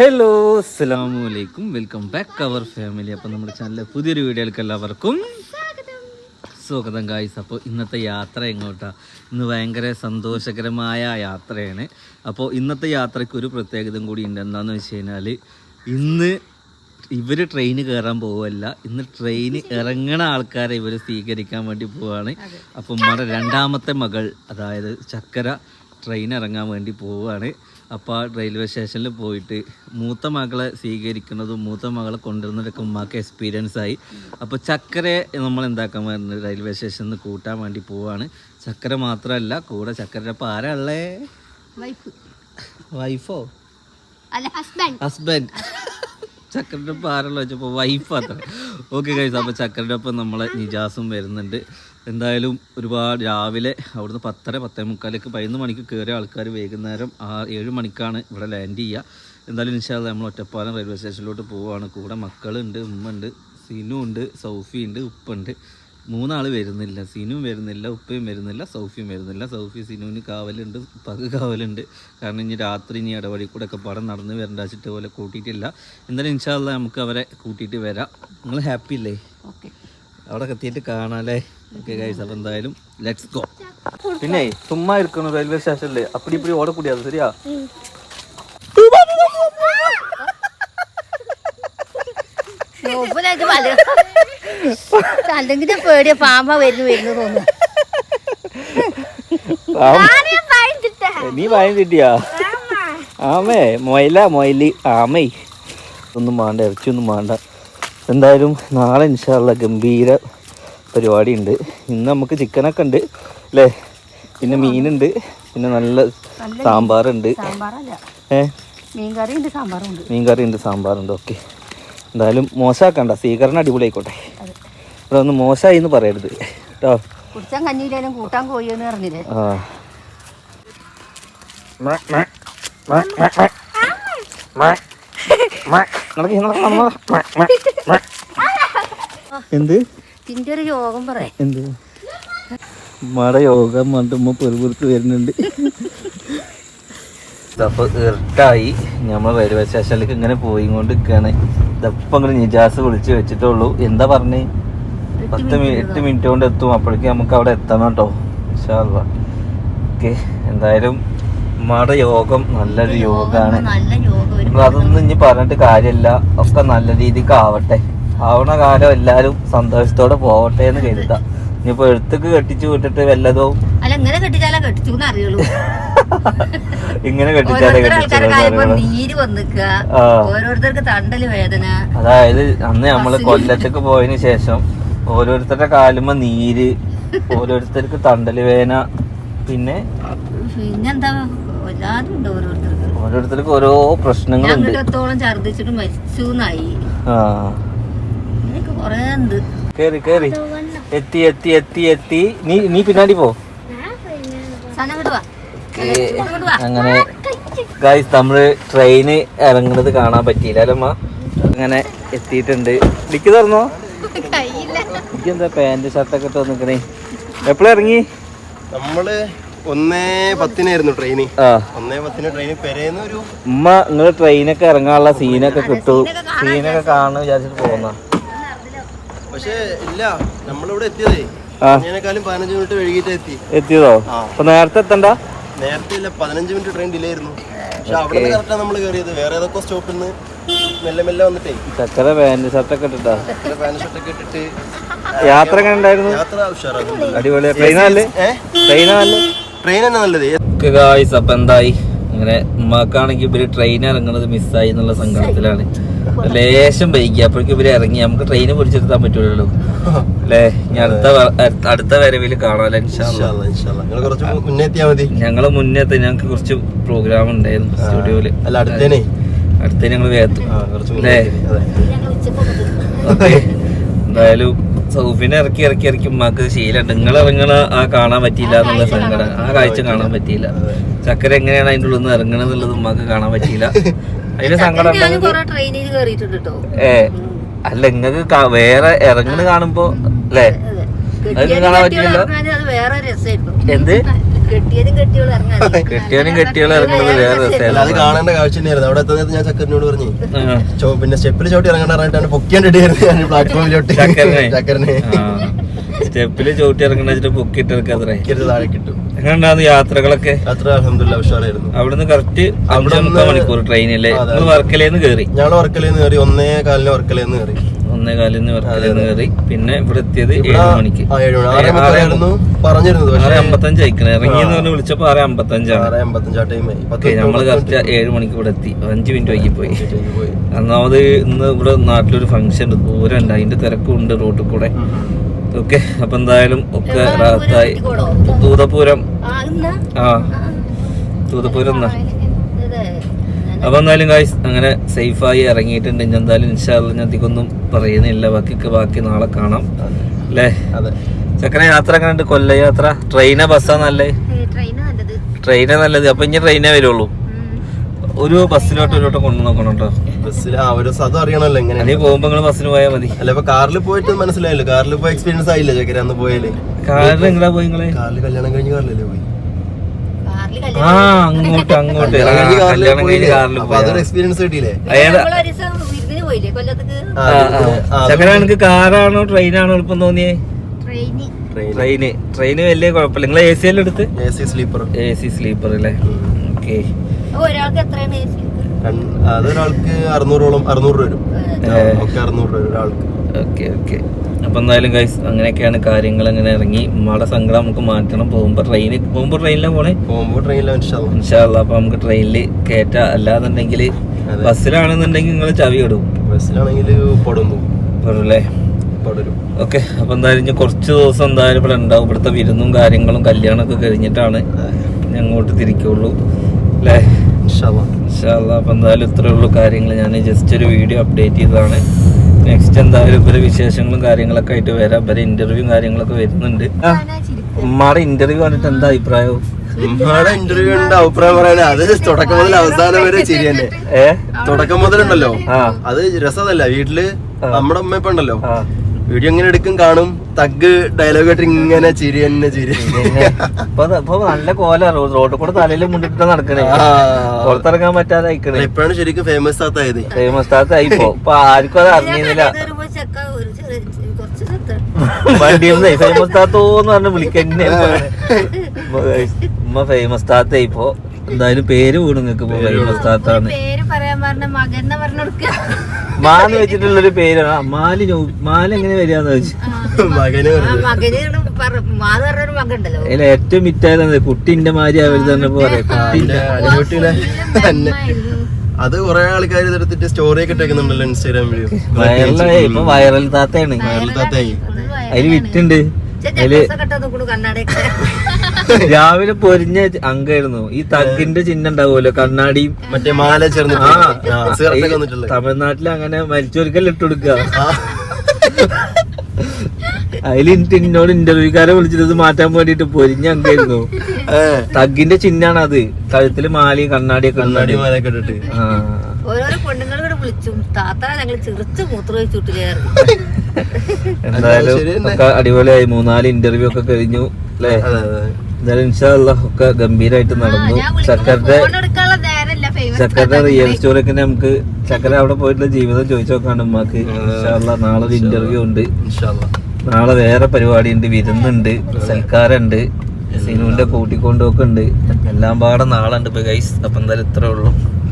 Hello അസ്സാമലൈക്കും welcome back അവർ family അപ്പോൾ നമ്മുടെ ചാനലിലെ പുതിയൊരു വീഡിയോയിലേക്ക് എല്ലാവർക്കും സ്വാഗതം. ഗായ്സ് അപ്പോൾ ഇന്നത്തെ യാത്ര എങ്ങോട്ടാണ് ഇന്ന് ഭയങ്കര സന്തോഷകരമായ യാത്രയാണ്. അപ്പോൾ ഇന്നത്തെ യാത്രയ്ക്ക് ഒരു പ്രത്യേകതയും കൂടി ഉണ്ട്. എന്താണെന്ന് വെച്ച് കഴിഞ്ഞാൽ ഇന്ന് ഇവർ ട്രെയിൻ കയറാൻ പോവല്ല ഇന്ന് ട്രെയിൻ ഇറങ്ങണ ആൾക്കാരെ ഇവർ സ്വീകരിക്കാൻ വേണ്ടി പോവാണ്. അപ്പം നമ്മുടെ രണ്ടാമത്തെ മകൾ അതായത് ചക്കര ട്രെയിൻ ഇറങ്ങാൻ വേണ്ടി പോവുകയാണ്. അപ്പോൾ ആ റെയിൽവേ സ്റ്റേഷനിൽ പോയിട്ട് മൂത്ത മകളെ സ്വീകരിക്കുന്നതും മൂത്ത മകളെ കൊണ്ടുവരുന്നതൊക്കെ ഉമ്മാക്ക് എക്സ്പീരിയൻസ് ആയി. അപ്പോൾ ചക്കരെ നമ്മൾ എന്താക്കാൻ വരുന്നത് റെയിൽവേ സ്റ്റേഷനിൽ നിന്ന് കൂട്ടാൻ വേണ്ടി പോവാണ്. ചക്കര മാത്രമല്ല കൂടെ ചക്കരയുടെ ഒപ്പം ആരാ ഉള്ളേ? വൈഫ് വൈഫോ ഹസ്ബൻഡ് ഹസ്ബൻഡ് ചക്കരയുടെ ഒപ്പം ആരുള്ള വെച്ചപ്പോൾ വൈഫ് അത്ര ഓക്കെ കഴിച്ചു അപ്പോൾ ചക്കരയുടെ ഒപ്പം നമ്മളെ നിജാസും വരുന്നുണ്ട്. എന്തായാലും ഒരുപാട് രാവിലെ അവിടുന്ന് പത്തര പത്തേ മുക്കാലേക്ക് പതിനൊന്ന് മണിക്ക് കയറിയ ആൾക്കാർ വൈകുന്നേരം ആ ഏഴ് മണിക്കാണ് ഇവിടെ ലാൻഡ് ചെയ്യുക. എന്തായാലും ഇൻഷാല്ല നമ്മൾ ഒറ്റപ്പാലം റെയിൽവേ സ്റ്റേഷനിലോട്ട് പോവുകയാണ് കൂടെ മക്കളുണ്ട് ഉമ്മ ഉണ്ട് സിനു ഉണ്ട് സൗഫി ഉണ്ട് ഉപ്പുണ്ട് മൂന്നാൾ വരുന്നില്ല. സിനും വരുന്നില്ല ഉപ്പയും വരുന്നില്ല സൗഫിയും വരുന്നില്ല. സൗഫി സിനുവിന് കാവലുണ്ട് ഉപ്പാക്ക് കാവലുണ്ട്. കാരണം ഇനി രാത്രി ഇനി ഇടവഴി കൂടെ ഒക്കെ പടം നടന്ന് വരേണ്ട വെച്ചിട്ട് പോലെ കൂട്ടിയിട്ടില്ല. എന്തായാലും ഇൻഷാല്ല നമുക്ക് അവരെ കൂട്ടിയിട്ട് വരാം. നിങ്ങൾ ഹാപ്പി അല്ലേ ഓക്കെ അവിടെ എത്തിയിട്ട് കാണാല്ലേ? ഓക്കെ ഗൈസ് അപ്പം എന്തായാലും ലെറ്റ്സ് ഗോ പിന്നെ ചുമ്മാ ഇരിക്കണം റെയിൽവേ സ്റ്റേഷനിൽ അപ്പടി ഇപ്പടി ഓടക്കൂടിയത് ശരിയാ? പല അല്ലെങ്കിൽ പേടിയ പാമ്പ വരുന്നു വരുന്നു തോന്നുന്നു. നീ പായം കിട്ടിയാ ആമേ. മൊയില മൊയിൽ ആമേ. ഒന്നും വേണ്ട ഇറച്ചിയൊന്നും വേണ്ട എന്തായാലും നാളെ ഇൻഷാള്ള ഗംഭീര പരിപാടി ഉണ്ട് ഇന്ന് നമുക്ക് ചിക്കനൊക്കെ ഉണ്ട് അല്ലേ? പിന്നെ മീനുണ്ട് പിന്നെ നല്ല സാമ്പാറുണ്ട്. ഏ? മീൻകറി ഉണ്ട് സാമ്പാറുണ്ട്. ഓക്കെ. എന്തായാലും മോശമാക്കണ്ട സ്വീകരണം അടിപൊളിയായിക്കോട്ടെ. ഒന്ന് മോശമായി എന്ന് പറയരുത്. കേട്ടോ കുടിച്ചാൻ കഞ്ഞിയിലും കൂട്ടാൻ കോഴിയെന്ന് പറഞ്ഞില്ലേ? ആ. എന്ത്? തിന്റെ ഒരു യോഗം പറയാം. എന്ത്? മട യോഗം മണ്ടുമ്മ പെറുപുറത്ത് വരുന്നുണ്ട്. ഇതപ്പൊ ഇർട്ടായി നമ്മൾ റെയിൽവേ സ്റ്റേഷനിലേക്ക് ഇങ്ങനെ പോയി കൊണ്ട് നിൽക്കുകയാണ് ഇതപ്പം അങ്ങനെ നിജാസ് വിളിച്ചു വെച്ചിട്ടുള്ളൂ എന്താ പറഞ്ഞേ? പത്ത് എട്ട് മിനിറ്റ് കൊണ്ട് എത്തും. അപ്പോഴേക്കും നമുക്ക് അവിടെ എത്തണം കേട്ടോ. ഓക്കെ. എന്തായാലും ഉമ്മയുടെ യോഗം നല്ലൊരു യോഗമാണ് അതൊന്നും ഇനി പറഞ്ഞിട്ട് കാര്യമില്ല ഒക്കെ നല്ല രീതിക്ക് ആവട്ടെ. ആവണ കാലം എല്ലാരും സന്തോഷത്തോടെ പോവട്ടെ എന്ന് കരുതാം. ഇനിയിപ്പോ എഴുത്തേക്ക് കെട്ടിച്ചു വിട്ടിട്ട് വല്ലതോ അല്ല ഇങ്ങനെ കെട്ടിച്ചാലാ കെട്ടിച്ചു അറിയുള്ളൂ. ഇങ്ങനെ കെട്ടിച്ചാലേ നീര് വന്നിക്കുക. ആ. ഓരോരുത്തർക്ക് തണ്ടൽ വേദന. അതായത് അന്ന് നമ്മൾ കൊല്ലത്തേക്ക് പോയതിനു ശേഷം ഓരോരുത്തരുടെ കാലുമ്പോ നീര് ഓരോരുത്തർക്ക് തണ്ടൽ വേന പിന്നെ പിന്നെന്താ എല്ലാതും ഉണ്ട് ഓരോരുത്തർക്ക്. ഓരോരുത്തർക്ക് ഓരോ ഞാൻ പ്രശ്നങ്ങളുണ്ട്. അങ്ങോട്ടത്തോളം ഛർദിച്ചിട്ട് മരിച്ചു എന്നായി ആ. കൊറേ ഉണ്ട്. കേറി കേറി. എത്തി എത്തി എത്തി എത്തി. നീ നീ പിന്നാടി പോ. സന വാ. വാ. അങ്ങനെ ഗായ്സ് നമ്മൾ ട്രെയിന് ഇറങ്ങുന്നത് കാണാൻ പറ്റിയില്ല അല്ലമ്മ അങ്ങനെ എത്തിയിട്ടുണ്ട്. ഡിക്ക് തുറന്നോ? എന്താ പാന്റ് ഷർട്ടൊക്കെ ഇട്ട് നിക്കണേ എപ്പോഴും ഇറങ്ങി? നമ്മൾ ഒന്നേ പത്തിനായിരുന്നു ട്രെയിന് ആ. ഒന്നേ പത്തിന് ട്രെയിന് പെരേന്ന് ഒരു ഉമ്മ നിങ്ങൾ ട്രെയിനൊക്കെ ഇറങ്ങാനുള്ള സീനൊക്കെ കിട്ടും. സീനൊക്കെ കാണുന്ന വിചാരിച്ചിട്ട് പോകുന്ന പക്ഷേ ഇല്ല. നമ്മളിവിടെ എത്തിയതേ. പതിനഞ്ച് മിനിറ്റ് വൈകിട്ട് എത്തി. എത്തിയതോ. അപ്പൊ നേരത്തെ എത്തണ്ട? നേരത്തെ ഇല്ല പതിനഞ്ച് മിനിറ്റ് ട്രെയിൻ ഡിലേ ആയിരുന്നു. പക്ഷെ അവിടെ നിന്ന് കറക്റ്റാണ് നമ്മൾ കയറിയത്. വേറെ ഏതൊക്കെ സ്റ്റോപ്പിൽ നിന്ന് മെല്ലെ മെല്ലെ വന്നിട്ടേ. ചക്കര പാന്റ് ഷർട്ടൊക്കെ ഇട്ടിട്ടാ? പാൻ ഷർട്ടൊക്കെ ഇട്ടിട്ട് യാത്ര എങ്ങനെ ഉണ്ടായിരുന്നു? യാത്ര ഉഷാറാകും അടിപൊളി ട്രെയിനല്ലേ ട്രെയിനല്ലേ ട്രെയിൻ തന്നെ നല്ലത്. ഗായ്സ് അപ്പൊ എന്തായി? അങ്ങനെ ഉമ്മാക്കാണെങ്കിൽ ഇവർ ട്രെയിൻ ഇറങ്ങുന്നത് മിസ്സായി എന്നുള്ള സങ്കടത്തിലാണ്. ലേശം വൈകി. അപ്പോഴേക്കും ഇവർ ഇറങ്ങി. നമുക്ക് ട്രെയിന് പിടിച്ചെടുത്താൻ പറ്റുള്ളൂ അല്ലേ? ഇനി അടുത്ത അടുത്ത- വരവിൽ മുന്നേ മതി. ഞങ്ങൾ മുന്നേത്തെ ഞങ്ങൾക്ക് കുറച്ച് പ്രോഗ്രാം ഉണ്ടായിരുന്നു സ്റ്റുഡിയോയിൽ അല്ല അടുത്തേനെ? അടുത്ത ഞങ്ങൾ വേത്തു മുന്നേ അല്ലേ? എന്തായാലും സൗഫിനെ ഇറക്കി ഇറക്കി ഇറക്കി ഉമ്മാക്ക് ശീലമുണ്ട്. നിങ്ങൾ ഇറങ്ങണ ആ കാണാൻ പറ്റിയില്ല എന്നുള്ള സങ്കടം. ആ കാഴ്ച കാണാൻ പറ്റിയില്ല. ചക്കര എങ്ങനെയാണ് അതിന്റെ ഉള്ളിൽ നിന്ന് ഇറങ്ങണത് എന്നുള്ളത് ഉമ്മാക്ക് കാണാൻ പറ്റിയില്ല. അതിന്റെ സങ്കടം ട്രെയിനിൽ കയറിയിട്ടുണ്ട് കേട്ടോ ഏ അല്ല ഇങ്ങക്ക് വേറെ ഇറങ്ങണ കാണുമ്പോ അല്ലേ? എന്ത്? കെട്ടിയാലും കെട്ടിയോളും ഇറങ്ങുന്നത് വേറെ രസമല്ല അത് കാണേണ്ട കാഴ്ച തന്നെയായിരുന്നു അവിടെ എത്തുന്നത് ഞാൻ ചക്കരനോട് പറഞ്ഞു. പിന്നെ സ്റ്റെപ്പിൽ ചോട്ടി ഇറങ്ങാൻ പറഞ്ഞിട്ടാണ് പൊക്കിയാണ്ടിട്ടായിരുന്നു ഞാൻ പ്ലാറ്റ്ഫോമിലോട്ട് ചക്കരനെ? സ്റ്റെപ്പിൽ ചവിട്ടി ഇറങ്ങണ ബുക്ക് പൊക്കിട്ട് എടുക്കാത്രേ ചക്കര താഴെ കിട്ടും എങ്ങനെയുണ്ടായിരുന്നു യാത്രകളൊക്കെ? യാത്ര അലഹമില്ല ഉഷാറായിരുന്നു. അവിടുന്ന് കറക്റ്റ് അവിടെ മണിക്കൂർ ട്രെയിനല്ലേ വർക്കലേന്ന് കയറി ഞങ്ങൾ വർക്കലേന്ന് കയറി ഒന്നേ കാലിന് വർക്കലേന്ന് കയറി ഒന്നേ കാലിന്ന് വർക്കലേന്ന് കയറി പിന്നെ ഇവിടെ എത്തിയത് ഏഴ് മണിക്ക്. പറഞ്ഞിരുന്നത് ആറ് അമ്പത്തഞ്ച് അയക്കണേ ഇറങ്ങിയെന്ന് പറഞ്ഞ് വിളിച്ചപ്പോ ആറ് അമ്പത്തഞ്ചാണ്. നമ്മൾ കറക്റ്റ് ഏഴ് മണിക്ക് ഇവിടെ എത്തി. അഞ്ച് മിനിറ്റ് വൈകി പോയി. ഒന്നാമത് ഇന്ന് ഇവിടെ നാട്ടിലൊരു ഫംഗ്ഷൻ ഉണ്ട്. ദൂരം ഉണ്ട് അതിന്റെ തിരക്കും ഉണ്ട് റോഡിൽ കൂടെ ഓക്കെ അപ്പൊ എന്തായാലും ഒക്കെ റാത്തായി തൂതപൂരം. ആ ആ. തൂതപൂരം എന്നാ അപ്പൊ എന്തായാലും ഗായ്സ് അങ്ങനെ സേഫായി ഇറങ്ങിയിട്ടുണ്ട്. ഇനി എന്തായാലും ഇൻഷാല്ല ഞാൻ അധികമൊന്നും പറയുന്നില്ല. ബാക്കിയൊക്കെ ബാക്കി നാളെ കാണാം. അല്ലേ? അതെ. ചക്കര യാത്ര എങ്ങനെ ഉണ്ട് കൊല്ല യാത്ര ട്രെയിനാ ബസ്സാ നല്ലേ? ട്രെയിന് നല്ലത്. അപ്പൊ ഇനി ട്രെയിനേ വരുള്ളൂ. ഒരു ബസ്സിലോട്ട് ഒരു വട്ടം കൊണ്ടു നോക്കണോട്ടോ കേട്ടോ. ബസ്സിൽ ആ ഒരു സത് അറിയണല്ലോ എങ്ങനെ അല്ലെങ്കിൽ പോകുമ്പോ നിങ്ങൾ ബസ്സിന് പോയാൽ മതി. അല്ല ഇപ്പൊ കാറിൽ പോയിട്ട് മനസ്സിലായല്ലോ? കാറിൽ പോയി എക്സ്പീരിയൻസ് ആയില്ല ചക്കര അന്ന് പോയാലേ? കാറിൽ എങ്ങടാ പോയി നിങ്ങൾ കാറിൽ കല്യാണം കഴിഞ്ഞ് കാറിലല്ലേ പോയി? ആ അങ്ങോട്ട് അങ്ങോട്ട്. കല്യാണം കഴിഞ്ഞ് കാറിൽ പോയി. അതൊരു എക്സ്പീരിയൻസ് കിട്ടിയില്ലേ? ചക്കര എനിക്ക് കാറാണോ ട്രെയിനാണോ എളുപ്പം തോന്നിയേ? ട്രെയിന്. Train train. വലിയ കുഴപ്പമില്ല. നിങ്ങൾ എ സി എല്ലാം എടുത്ത്? A C sleeper A C sleeper അല്ലേ ഓക്കെ ഒരാൾക്ക് എത്രയാണ് AC? അതൊരാൾക്ക് അറുന്നൂറോളം അറുന്നൂറ് രൂപ വരും ഒക്കെ അറുന്നൂറ് രൂപ ഒരാൾക്ക്. Okay okay. അപ്പൊ എന്തായാലും ഗൈസ് അങ്ങനെയൊക്കെയാണ് കാര്യങ്ങൾ അങ്ങനെ ഇറങ്ങി. ഉമ്മയുടെ സങ്കടം നമുക്ക് മാറ്റണം. പോകുമ്പോ ട്രെയിനിൽ പോകുമ്പോ ട്രെയിനിലാണ് പോണേ? പോകുമ്പോ ട്രെയിനിലാണ് ഇൻഷാല്ലാ അപ്പൊ നമുക്ക് ട്രെയിനിൽ കേറ്റ. അല്ലാന്നുണ്ടെങ്കിൽ ബസ്സിലാണെന്നുണ്ടെങ്കിൽ നിങ്ങൾ ചവി ഇടും. ബസ്സിലാണെങ്കിൽ പൊടുന്നു ഓക്കെ അപ്പൊ എന്തായാലും ഞാൻ കുറച്ച് ദിവസം എന്തായാലും ഇവിടെ ഉണ്ടാവും. ഇവിടുത്തെ വിരുന്നും കാര്യങ്ങളും കല്യാണമൊക്കെ കഴിഞ്ഞിട്ടാണ് ഞാൻ അങ്ങോട്ട് തിരിക്കുള്ളൂ. അല്ലേ? അപ്പൊ എന്തായാലും ഇത്രയേ ഉള്ളൂ കാര്യങ്ങൾ ഞാൻ ജസ്റ്റ് ഒരു വീഡിയോ അപ്ഡേറ്റ് ചെയ്തതാണ്. നെക്സ്റ്റ് എന്തായാലും ഇവരെ വിശേഷങ്ങളും കാര്യങ്ങളൊക്കെ ആയിട്ട് വരാം. ഇവരെ ഇന്റർവ്യൂ കാര്യങ്ങളൊക്കെ വരുന്നുണ്ട്. ഉമ്മാടെ ഇന്റർവ്യൂ കണ്ടിട്ട് എന്താ അഭിപ്രായം? ഉമ്മാടെ ഇന്റർവ്യൂ ഉണ്ട് അഭിപ്രായം പറയാൻ അത് തുടക്കം മുതൽ അവസാനം വരെ ശരിയല്ലേ തന്നെ ഏ? തുടക്കം മുതലുണ്ടല്ലോ. ആ. അത് രസമല്ല. വീട്ടിൽ നമ്മുടെ ഉമ്മ ഇപ്പൊ ഉണ്ടല്ലോ. വീഡിയോ ഇങ്ങനെ എടുക്കും കാണും. തഗ് ഡയലോഗ് ആയിട്ട് ഇങ്ങനെ ചിരി തന്നെ ചിരി. ഇപ്പൊ നല്ല കോല. റോഡ് കൂടെ തലയിൽ മുണ്ടിട്ട് നടക്കണേ. പുറത്തിറങ്ങാൻ പറ്റാതെ അയക്കണേ ഇപ്പോഴാണ് ശരിക്കും ഫേമസ് ആത്തായത് ഫേമസ് ആയി ഇപ്പൊ ആർക്കും അത് അറിഞ്ഞില്ല ഇത് ചെക്ക ഒരു ചെറിയ- കുറച്ച് സ്ഥലത്ത് വണ്ടിയിൽ ഫേമസ് താത്തോന്ന് പറഞ്ഞ് വിളിക്കന്നെ. ഉമ്മ ഫേമസ് താത്തേ ഇപ്പോ. എന്തായാലും പേര് വീണ് നിങ്ങക്ക് ഇപ്പൊ ഫേമസ് പേര് പറയാൻ പറഞ്ഞ മകനെ പറഞ്ഞു കൊടുക്കുക മാന്ന് വെച്ചിട്ടുള്ളൊരു പേരാണ്. മാലി നൗ- മാല എങ്ങനെ വരികയെന്ന് വെച്ചു മകന് ആ മകന് പറ- മാന്ന് പറഞ്ഞൊരു മകൻ ഉണ്ടല്ലോ അതിൽ ഏറ്റവും മിറ്റായത് കുട്ടിന്റെ മാതിരി അവർ തന്നെ പറയാം കുട്ടിന്റെ തന്നെ. അത് കുറെ ആൾക്കാർ ഇതെടുത്തിട്ട് സ്റ്റോറി ഒക്കെ ഇട്ടേക്കുന്നുണ്ടല്ലോ ഇൻസ്റ്റാഗ്രാം വീഡിയോ വൈറലായി ഇപ്പൊ വൈറൽ താത്തയാണ്. താത്തായി അതിൽ വിറ്റുണ്ട്. അതിൽ കണ്ണാടയൊക്കെ. രാവിലെ പൊരിഞ്ഞ അങ്കായിരുന്നു ഈ തഗിന്റെ ചിഹ്നം ഉണ്ടാവുമല്ലോ കണ്ണാടിയും മറ്റേ മാല ചേർന്ന് തമിഴ്നാട്ടിൽ അങ്ങനെ മരിച്ചവർക്കെല്ലാം ഇട്ട് കൊടുക്കുക? ആ. അതിൽ എന്നോട് ഇന്റർവ്യൂക്കാരെ വിളിച്ചിട്ട് മാറ്റാൻ വേണ്ടിട്ട് പൊരിഞ്ഞ അങ്കായിരുന്നു തഗിന്റെ ചിഹ്നാണ് അത്. കഴുത്തിൽ മാലയും കണ്ണാടിയൊക്കെ കണ്ണാടി മാലയൊക്കെ ഇട്ടിട്ട്. ഓരോരോ വിളിച്ചു താത്ത ഞങ്ങൾ ചെറുച്ച് മൂത്ര വെച്ചിട്ട് കയറി എന്തായാലും അടിപൊളിയായി. മൂന്നാൽ ഇന്റർവ്യൂ ഒക്കെ കഴിഞ്ഞു അല്ലേ എന്തായാലും ഇൻഷാല്ല ഒക്കെ ഗംഭീരായിട്ട് നടന്നു. ഫേമസ് ചക്കരുടെ റിയൽ സ്റ്റോറി ഒക്കെ നമുക്ക് ചക്കര അവിടെ പോയിട്ടുള്ള ജീവിതം ചോദിച്ചു നോക്കാണ് ഉമ്മാക്ക് ഇൻഷാല്ല നാളെ ഒരു ഇന്റർവ്യൂ ഉണ്ട്. നാളെ വേറെ പരിപാടി ഉണ്ട് വിരുന്നുണ്ട്. സൽക്കാരുണ്ട്. സിനുവിന്റെ കൂട്ടിക്കൊണ്ടൊക്കെ ഉണ്ട് എല്ലാം പാടെ നാളെ ഉണ്ട്. ഇപ്പൊ ഗൈസ് അപ്പൊ എന്തായാലും ഇത്രേ ഉള്ളൂ.